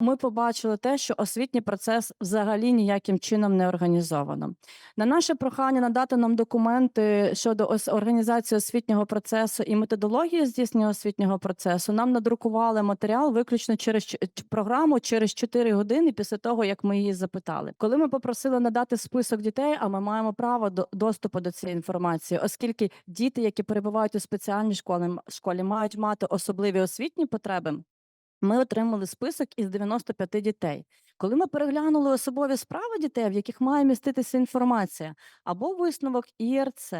Ми побачили те, що освітній процес взагалі ніяким чином не організовано. На наше прохання надати нам документи щодо організації освітнього процесу і методології здійснення освітнього процесу, нам надрукували матеріал виключно через програму через 4 години після того, як ми її запитали. Коли ми попросили надати список дітей, а ми маємо право до доступу до цієї інформації, оскільки діти, які перебувають у спеціальній школі, школі, мають мати особливі освітні потреби. Ми отримали список із 95 дітей. Коли ми переглянули особові справи дітей, в яких має міститися інформація, або висновок ІРЦ,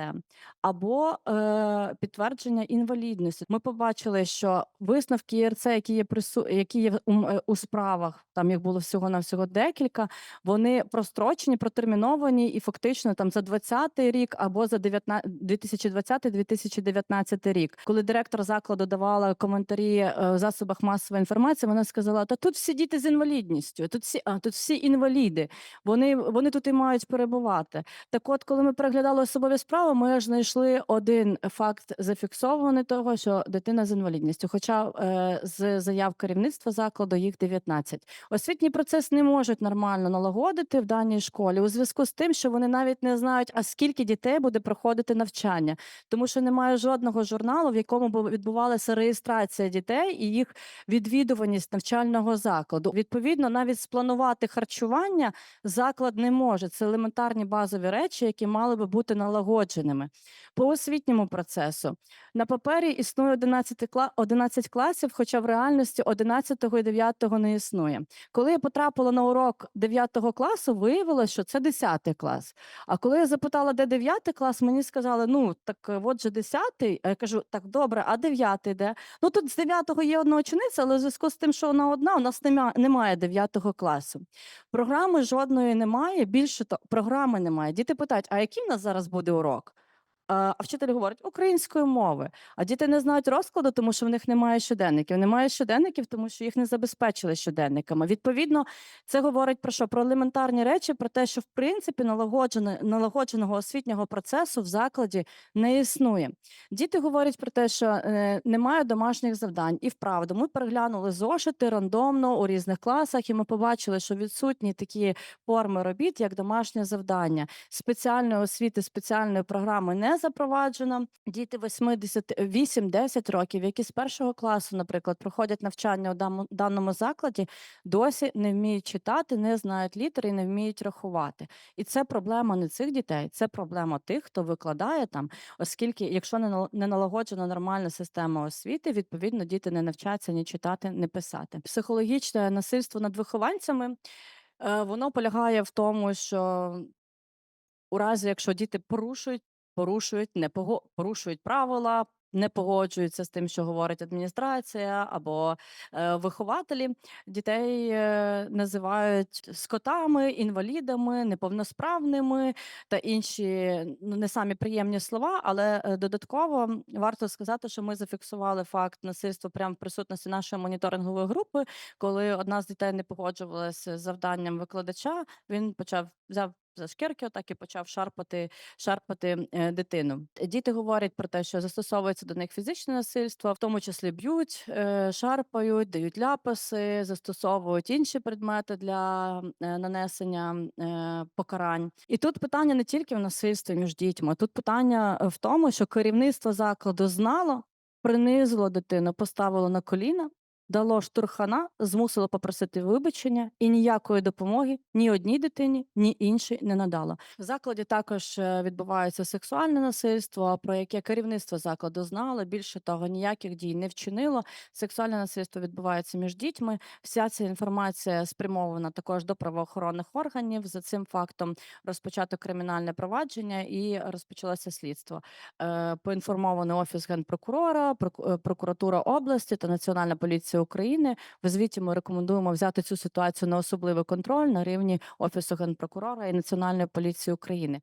або е, підтвердження інвалідності, ми побачили, що висновки ІРЦ, які є прису... які є у, е, у справах, там їх було всього на всього декілька, вони прострочені, протерміновані і фактично там за 20 рік або за 2020-2019 рік. Коли директор закладу давала коментарі е, в засобах масової інформації, вона сказала: Та тут всі діти з інвалідністю, тут всі, а, тут всі інваліди, вони, вони тут і мають перебувати. Так от, коли ми переглядали особові справи, ми аж знайшли один факт зафіксований того, що дитина з інвалідністю. Хоча е, з заяв керівництва закладу їх 19. Освітній процес не можуть нормально налагодити в даній школі у зв'язку з тим, що вони навіть не знають, а скільки дітей буде проходити навчання, тому що немає жодного журналу, в якому б відбувалася реєстрація дітей і їх відвідуваність навчального закладу. Відповідно, навіть спланувати харчування заклад не може. Це елементарні базові речі, які мали би бути налагодженими. По освітньому процесу на папері існує 11, 11 класів, хоча в реальності 11 і 9 не існує. Коли я потрапила на урок 9 класу, виявилося, що це 10 клас. А коли я запитала, де 9 клас, мені сказали: ну так е, от же 10. А я кажу, так добре, а 9 де? Ну тут з 9 є одна учениця, але в зв'язку з тим, що вона одна, у нас немає 9 класу. Програми жодної немає. Більше то програми немає. Діти питають: а який в нас зараз буде урок? А вчитель говорить української мови. А діти не знають розкладу, тому що в них немає щоденників. Немає щоденників, тому що їх не забезпечили щоденниками. Відповідно, це говорить про що? Про елементарні речі, про те, що в принципі налагоджене, налагодженого освітнього процесу в закладі не існує. Діти говорять про те, що е, немає домашніх завдань. І вправду ми переглянули зошити рандомно у різних класах, і ми побачили, що відсутні такі форми робіт, як домашнє завдання. Спеціальної освіти, спеціальної програми не запроваджено. Діти 8-10 років, які з першого класу, наприклад, проходять навчання у даному закладі, досі не вміють читати, не знають літери і не вміють рахувати. І це проблема не цих дітей, це проблема тих, хто викладає там, оскільки, якщо не нал- не налагоджена нормальна система освіти, відповідно діти не навчаться ні читати, ні писати. Психологічне насильство над вихованцями. е, Воно полягає в тому, що у разі, якщо діти порушують, порушують, не пого... порушують правила, не погоджуються з тим, що говорить адміністрація або е, вихователі, дітей е, називають скотами, інвалідами, неповносправними та інші ну, не самі приємні слова. Але е, додатково варто сказати, що ми зафіксували факт насильства прямо в присутності нашої моніторингової групи, коли одна з дітей не погоджувалася з завданням викладача. Він почав взяв за шкірки, отак і почав шарпати, шарпати е, дитину. Діти говорять про те, що застосовується до них фізичне насильство, в тому числі б'ють, е, шарпають, дають ляпаси, застосовують інші предмети для е, нанесення е, покарань. І тут питання не тільки в насильстві між дітьми, тут питання в тому, що керівництво закладу знало, принизило дитину, поставило на коліна. Дало штурхана, змусило попросити вибачення і ніякої допомоги ні одній дитині, ні іншій не надало. В закладі також е, відбувається сексуальне насильство, про яке керівництво закладу знало. Більше того, ніяких дій не вчинило. Сексуальне насильство відбувається між дітьми. Вся ця інформація спрямована також до правоохоронних органів. За цим фактом розпочато кримінальне провадження і розпочалося слідство. Е, Поінформований офіс генпрокурора, проку- е, прокуратура області та Національна поліція України. В звіті ми рекомендуємо взяти цю ситуацію на особливий контроль на рівні офісу генпрокурора і Національної поліції України.